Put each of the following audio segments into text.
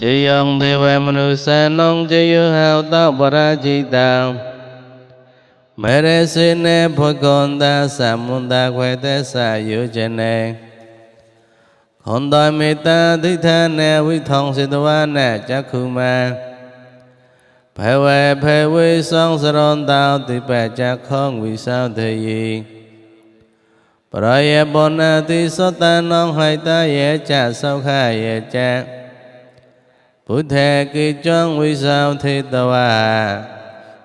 ကျေယံဒေဝမနုဿံနံကျေယဟောတပရာจิตံမေရစေနေဘဂဝန္တသမုန်တခွေတ္ဆယောဇနေခွန်တမေတ္တဒိဋ္ဌာနေဝိထောင်စေတဝနေจักขุမံဘဝေဘဝေသောစရွန်တောတိပจักခောဝိသောတေယိပရယေပောနတိသောတနောဟိတယေจသောခယေจ ဘုထေကိကြောင့်ဝိသောထေတဝါ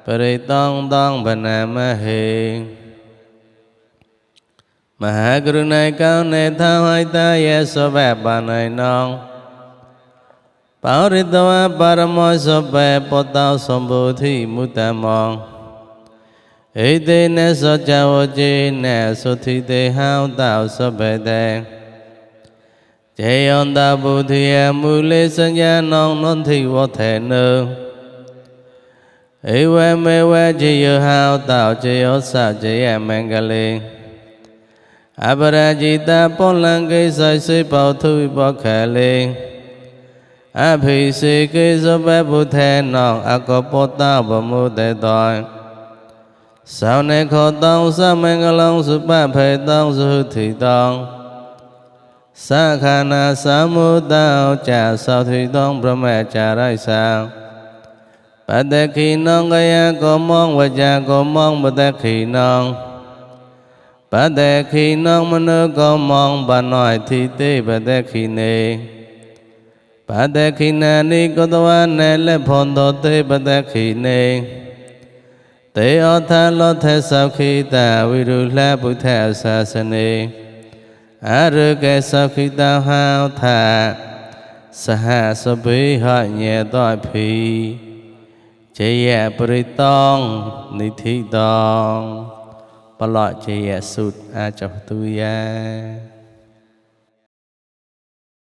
ပရိတောင်းတောင်းဗနမဟေမဟာကရုဏာကောင်းနေသဟိတယေသောဘပါနိုင်နောပါရိတဝပါရမောသောဘေပောတောသံဗုဒ္ဓိမုတ္တမောဣတိနေသောจဝจิနေသုတိတေဟံတောသောဘေတေ ကျေယံတဗုဒ္ဓိယမူလေစဉ္ညာနောနန္တိဝထေနုဧဝမေဝจิယဟံတောကျေယောသကျေယမင်္ဂလေအပရจิตပောလံကိစ္စစေပေါထုပောခေလေအဖိစေကိသဘဗုထေနောအကောပောတဗမုတေတောသောနေခောတောသမင်္ဂလံစုပဖေတောသုတိ တောသခဏသမုတောကြသောတိတောဗြဟ္မចាရိသံပတ္တခိနောကယကောမောဝကြကောမောပတ္တခိနောပတ္တခိနောမနုကောမောဘနောတိတေပတ္တခိနေပတ္တခိနာနိကောတဝနေလက်ဖွန်သောတေပတ္တခိနေတေဩထလောထေသောခိတဝိရုလှဗုဒ္ဓဆာစနေအရုကေသောခိတဟံထစဟစပိဟညေတောဖိကျေယပရိတောင်းနိธิ à rư kê sau khi tao hao thà sa hà sa bí họ nhẹ đòi phi chế yẹ bri tông ni thi tông bà lọ chế yẹ sụt a chọc tu ya